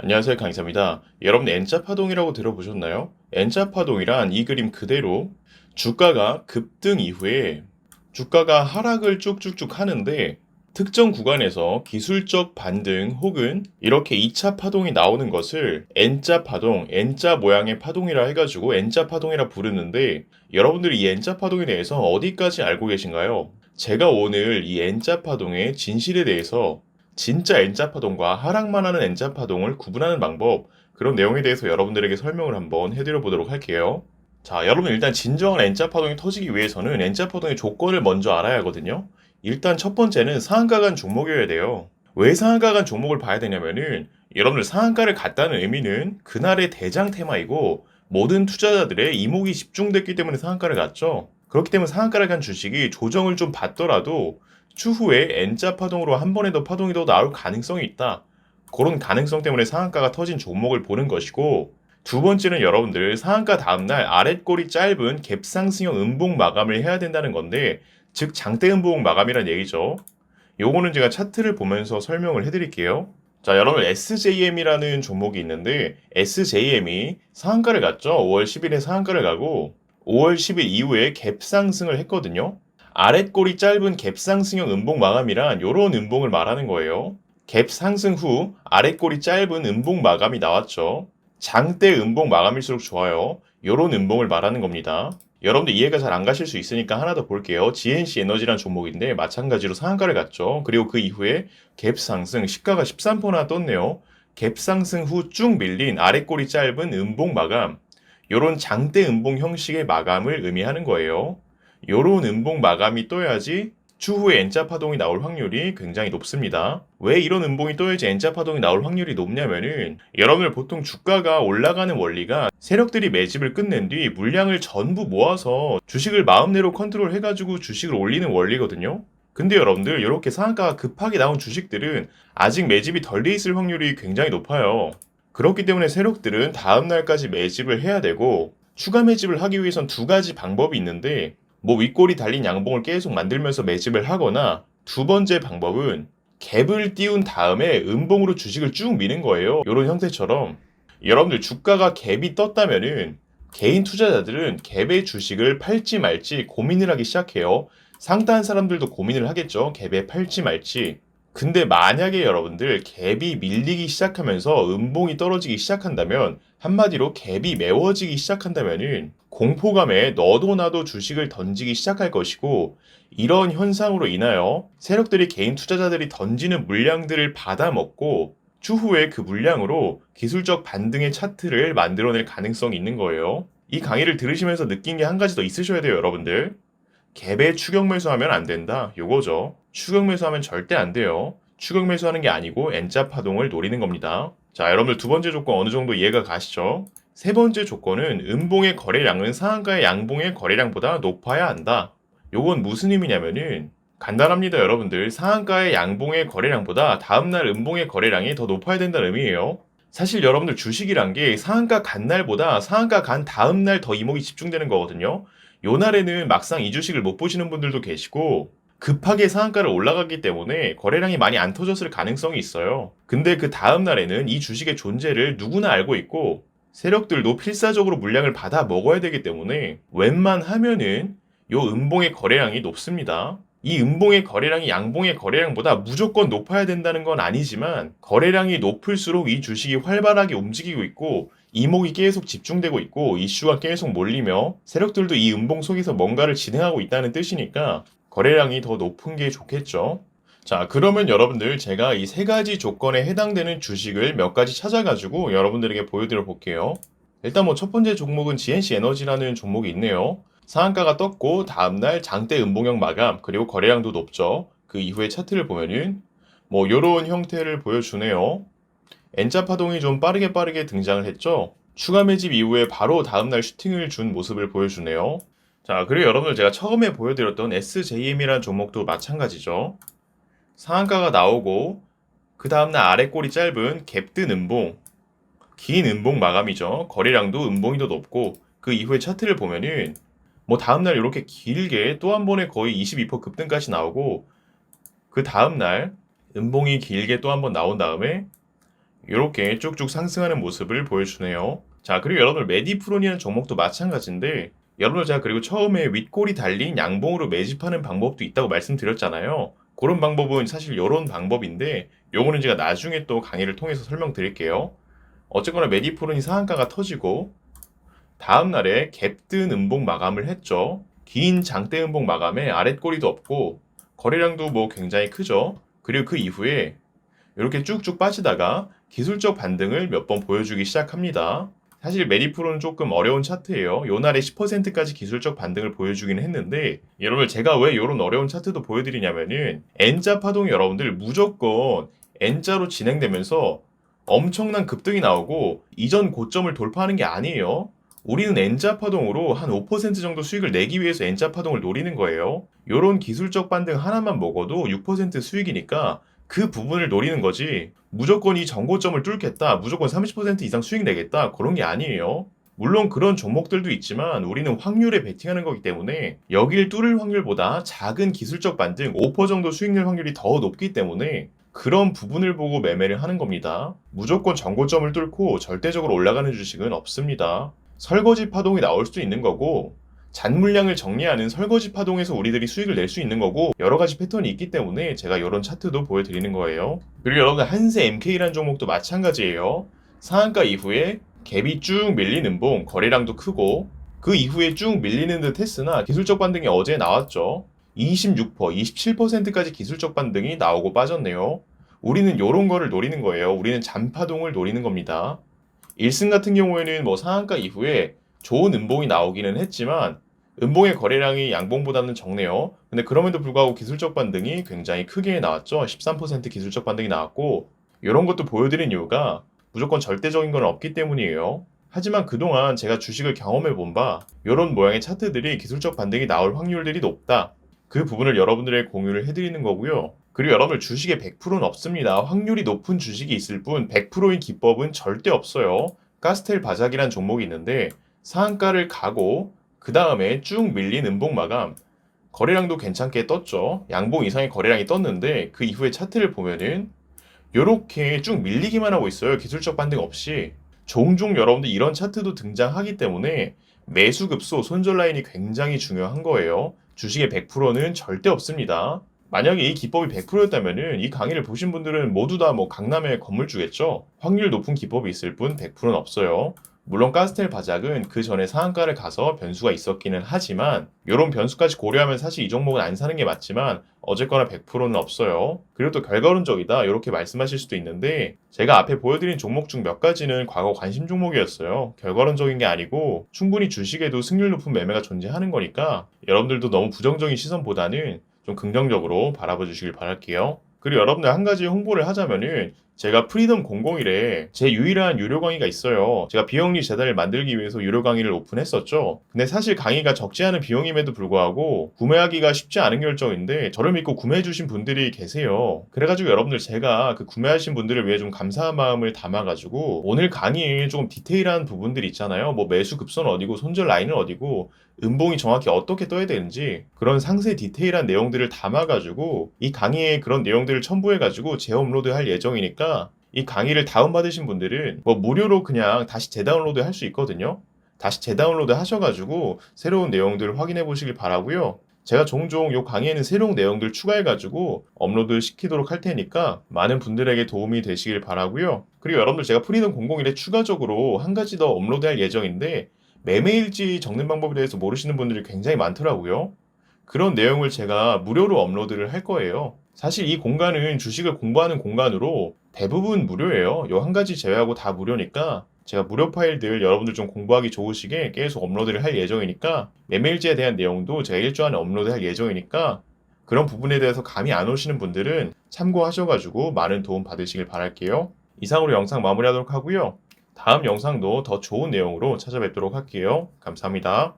안녕하세요 강의사입니다. 여러분 N자 파동이라고 들어보셨나요? N자 파동이란 이 그림 그대로 주가가 급등 이후에 주가가 하락을 쭉쭉쭉 하는데 특정 구간에서 기술적 반등 혹은 이렇게 2차 파동이 나오는 것을 N자 파동, N자 모양의 파동이라 해가지고 N자 파동이라 부르는데 여러분들이 이 N자 파동에 대해서 어디까지 알고 계신가요? 제가 오늘 이 N자 파동의 진실에 대해서 진짜 N자 파동과 하락만 하는 N자 파동을 구분하는 방법, 그런 내용에 대해서 여러분들에게 설명을 한번 해드려 보도록 할게요. 자, 여러분 일단 진정한 N자 파동이 터지기 위해서는 N자 파동의 조건을 먼저 알아야 하거든요. 일단 첫 번째는 상한가 간 종목이어야 돼요. 왜 상한가 간 종목을 봐야 되냐면은 여러분들 상한가를 갔다는 의미는 그날의 대장 테마이고 모든 투자자들의 이목이 집중됐기 때문에 상한가를 갔죠. 그렇기 때문에 상한가를 간 주식이 조정을 좀 받더라도 추후에 N자 파동으로 한 번에 더 파동이 더 나올 가능성이 있다. 그런 가능성 때문에 상한가가 터진 종목을 보는 것이고 두 번째는 여러분들 상한가 다음날 아랫골이 짧은 갭상승형 음봉 마감을 해야 된다는 건데 즉 장대 음봉 마감이란 얘기죠. 요거는 제가 차트를 보면서 설명을 해드릴게요. 자, 여러분 SJM이라는 종목이 있는데 SJM이 상한가를 갔죠. 5월 10일에 상한가를 가고 5월 10일 이후에 갭 상승을 했거든요. 아랫골이 짧은 갭 상승형 음봉 마감이란 요런 음봉을 말하는 거예요. 갭 상승 후 아랫골이 짧은 음봉 마감이 나왔죠. 장대 음봉 마감일수록 좋아요. 요런 음봉을 말하는 겁니다. 여러분들 이해가 잘 안 가실 수 있으니까 하나 더 볼게요. GNC 에너지라는 종목인데 마찬가지로 상한가를 갔죠. 그리고 그 이후에 갭 상승, 시가가 13%나 떴네요. 갭 상승 후 쭉 밀린 아랫골이 짧은 음봉 마감. 요런 장대 음봉 형식의 마감을 의미하는 거예요. 요런 음봉 마감이 떠야지 추후에 N자 파동이 나올 확률이 굉장히 높습니다. 왜 이런 음봉이 떠야지 N자 파동이 나올 확률이 높냐면은 여러분들 보통 주가가 올라가는 원리가 세력들이 매집을 끝낸 뒤 물량을 전부 모아서 주식을 마음대로 컨트롤 해가지고 주식을 올리는 원리거든요. 근데 여러분들 이렇게 상한가가 급하게 나온 주식들은 아직 매집이 덜 돼 있을 확률이 굉장히 높아요. 그렇기 때문에 세력들은 다음 날까지 매집을 해야 되고 추가 매집을 하기 위해선 두 가지 방법이 있는데 뭐 윗골이 달린 양봉을 계속 만들면서 매집을 하거나 두 번째 방법은 갭을 띄운 다음에 음봉으로 주식을 쭉 미는 거예요. 이런 형태처럼 여러분들 주가가 갭이 떴다면은 개인 투자자들은 갭의 주식을 팔지 말지 고민을 하기 시작해요. 상다한 사람들도 고민을 하겠죠. 갭에 팔지 말지. 근데 만약에 여러분들 갭이 밀리기 시작하면서 음봉이 떨어지기 시작한다면 한마디로 갭이 메워지기 시작한다면은 공포감에 너도 나도 주식을 던지기 시작할 것이고 이런 현상으로 인하여 세력들이 개인 투자자들이 던지는 물량들을 받아먹고 추후에 그 물량으로 기술적 반등의 차트를 만들어낼 가능성이 있는 거예요. 이 강의를 들으시면서 느낀 게 한 가지 더 있으셔야 돼요, 여러분들. 갭에 추격 매수하면 안 된다. 요거죠. 추격 매수하면 절대 안 돼요. 추격 매수하는 게 아니고 N자 파동을 노리는 겁니다. 자, 여러분들 두 번째 조건 어느 정도 이해가 가시죠? 세 번째 조건은 음봉의 거래량은 상한가의 양봉의 거래량보다 높아야 한다. 요건 무슨 의미냐면은 간단합니다, 여러분들. 상한가의 양봉의 거래량보다 다음날 음봉의 거래량이 더 높아야 된다는 의미예요. 사실 여러분들 주식이란 게 상한가 간 날보다 상한가 간 다음날 더 이목이 집중되는 거거든요. 요 날에는 막상 이 주식을 못 보시는 분들도 계시고 급하게 상한가를 올라갔기 때문에 거래량이 많이 안 터졌을 가능성이 있어요. 근데 그 다음 날에는 이 주식의 존재를 누구나 알고 있고 세력들도 필사적으로 물량을 받아 먹어야 되기 때문에 웬만하면은 요 음봉의 거래량이 높습니다. 이 음봉의 거래량이 양봉의 거래량보다 무조건 높아야 된다는 건 아니지만 거래량이 높을수록 이 주식이 활발하게 움직이고 있고 이목이 계속 집중되고 있고 이슈가 계속 몰리며 세력들도 이 음봉 속에서 뭔가를 진행하고 있다는 뜻이니까 거래량이 더 높은 게 좋겠죠. 자, 그러면 여러분들 제가 이 세 가지 조건에 해당되는 주식을 몇 가지 찾아가지고 여러분들에게 보여드려 볼게요. 일단 뭐 첫 번째 종목은 GNC 에너지라는 종목이 있네요. 상한가가 떴고 다음날 장대 음봉형 마감 그리고 거래량도 높죠. 그 이후에 차트를 보면은 뭐 요런 형태를 보여주네요. N자 파동이 좀 빠르게 빠르게 등장을 했죠. 추가 매집 이후에 바로 다음날 슈팅을 준 모습을 보여주네요. 자, 그리고 여러분들 제가 처음에 보여드렸던 SJM이라는 종목도 마찬가지죠. 상한가가 나오고 그 다음날 아랫골이 짧은 갭뜬 음봉, 긴 음봉 마감이죠. 거래량도 음봉이 더 높고 그 이후에 차트를 보면은 뭐 다음날 이렇게 길게 또 한 번에 거의 22% 급등까지 나오고 그 다음날 음봉이 길게 또 한 번 나온 다음에 이렇게 쭉쭉 상승하는 모습을 보여주네요. 자, 그리고 여러분들 메디프론이라는 종목도 마찬가지인데 여러분들 제가 그리고 처음에 윗골이 달린 양봉으로 매집하는 방법도 있다고 말씀드렸잖아요. 그런 방법은 사실 이런 방법인데 요거는 제가 나중에 또 강의를 통해서 설명드릴게요. 어쨌거나 메디프론이 상한가가 터지고 다음 날에 갭든 음봉 마감을 했죠. 긴 장대 음봉 마감에 아랫꼬리도 없고 거래량도 뭐 굉장히 크죠. 그리고 그 이후에 이렇게 쭉쭉 빠지다가 기술적 반등을 몇 번 보여주기 시작합니다. 사실 메디프로는 조금 어려운 차트예요. 요 날에 10%까지 기술적 반등을 보여주기는 했는데 여러분 제가 왜 이런 어려운 차트도 보여드리냐면은 N자 파동이 여러분들 무조건 N자로 진행되면서 엄청난 급등이 나오고 이전 고점을 돌파하는 게 아니에요. 우리는 N자 파동으로 한 5% 정도 수익을 내기 위해서 N자 파동을 노리는 거예요. 요런 기술적 반등 하나만 먹어도 6% 수익이니까 그 부분을 노리는 거지. 무조건 이 전고점을 뚫겠다, 무조건 30% 이상 수익 내겠다, 그런 게 아니에요. 물론 그런 종목들도 있지만 우리는 확률에 베팅하는 거기 때문에 여길 뚫을 확률보다 작은 기술적 반등 5% 정도 수익 낼 확률이 더 높기 때문에 그런 부분을 보고 매매를 하는 겁니다. 무조건 전고점을 뚫고 절대적으로 올라가는 주식은 없습니다. 설거지 파동이 나올 수도 있는 거고 잔물량을 정리하는 설거지 파동에서 우리들이 수익을 낼 수 있는 거고 여러 가지 패턴이 있기 때문에 제가 이런 차트도 보여드리는 거예요. 그리고 여러분 한세 MK라는 종목도 마찬가지예요. 상한가 이후에 갭이 쭉 밀린 음봉 거래량도 크고 그 이후에 쭉 밀리는 듯 했으나 기술적 반등이 어제 나왔죠. 26%, 27%까지 기술적 반등이 나오고 빠졌네요. 우리는 이런 거를 노리는 거예요. 우리는 잔파동을 노리는 겁니다. 1승 같은 경우에는 뭐 상한가 이후에 좋은 음봉이 나오기는 했지만 음봉의 거래량이 양봉보다는 적네요. 근데 그럼에도 불구하고 기술적 반등이 굉장히 크게 나왔죠. 13% 기술적 반등이 나왔고 이런 것도 보여드린 이유가 무조건 절대적인 건 없기 때문이에요. 하지만 그동안 제가 주식을 경험해 본 바 이런 모양의 차트들이 기술적 반등이 나올 확률들이 높다. 그 부분을 여러분들의 공유를 해드리는 거고요. 그리고 여러분들 주식에 100%는 없습니다. 확률이 높은 주식이 있을 뿐 100%인 기법은 절대 없어요. 가스텔 바작이란 종목이 있는데 상한가를 가고 그 다음에 쭉 밀린 음봉 마감 거래량도 괜찮게 떴죠. 양봉 이상의 거래량이 떴는데 그 이후에 차트를 보면은 요렇게 쭉 밀리기만 하고 있어요. 기술적 반등 없이. 종종 여러분들 이런 차트도 등장하기 때문에 매수 급소 손절 라인이 굉장히 중요한 거예요. 주식의 100%는 절대 없습니다. 만약에 이 기법이 100%였다면은 이 강의를 보신 분들은 모두 다 뭐 강남의 건물 주겠죠? 확률 높은 기법이 있을 뿐 100%는 없어요. 물론 가스텔 바작은 그 전에 상한가를 가서 변수가 있었기는 하지만 이런 변수까지 고려하면 사실 이 종목은 안 사는 게 맞지만 어쨌거나 100%는 없어요. 그리고 또 결과론적이다 이렇게 말씀하실 수도 있는데 제가 앞에 보여드린 종목 중 몇 가지는 과거 관심 종목이었어요. 결과론적인 게 아니고 충분히 주식에도 승률 높은 매매가 존재하는 거니까 여러분들도 너무 부정적인 시선보다는 좀 긍정적으로 바라봐 주시길 바랄게요. 그리고 여러분들 한 가지 홍보를 하자면은 제가 프리덤 001에 제 유일한 유료 강의가 있어요. 제가 비영리 재단을 만들기 위해서 유료 강의를 오픈했었죠. 근데 사실 강의가 적지 않은 비용임에도 불구하고 구매하기가 쉽지 않은 결정인데 저를 믿고 구매해주신 분들이 계세요. 그래가지고 여러분들 제가 그 구매하신 분들을 위해 좀 감사한 마음을 담아가지고 오늘 강의에 조금 디테일한 부분들 있잖아요. 뭐 매수 급선 어디고 손절 라인은 어디고 음봉이 정확히 어떻게 떠야 되는지 그런 상세 디테일한 내용들을 담아가지고 이 강의에 그런 내용들을 첨부해가지고 재업로드 할 예정이 니까 이 강의를 다운받으신 분들은 뭐 무료로 그냥 다시 재다운로드 할 수 있거든요. 다시 재다운로드 하셔가지고 새로운 내용들을 확인해 보시길 바라고요. 제가 종종 이 강의에는 새로운 내용들 추가해가지고 업로드 시키도록 할 테니까 많은 분들에게 도움이 되시길 바라고요. 그리고 여러분들 제가 프리덤 001에 추가적으로 한 가지 더 업로드할 예정인데 매매일지 적는 방법에 대해서 모르시는 분들이 굉장히 많더라고요. 그런 내용을 제가 무료로 업로드를 할 거예요. 사실 이 공간은 주식을 공부하는 공간으로 대부분 무료예요. 요 한 가지 제외하고 다 무료니까 제가 무료 파일들 여러분들 좀 공부하기 좋으시게 계속 업로드를 할 예정이니까 매매일지에 대한 내용도 제가 일주 안에 업로드 할 예정이니까 그런 부분에 대해서 감이 안 오시는 분들은 참고하셔가지고 많은 도움 받으시길 바랄게요. 이상으로 영상 마무리하도록 하고요. 다음 영상도 더 좋은 내용으로 찾아뵙도록 할게요. 감사합니다.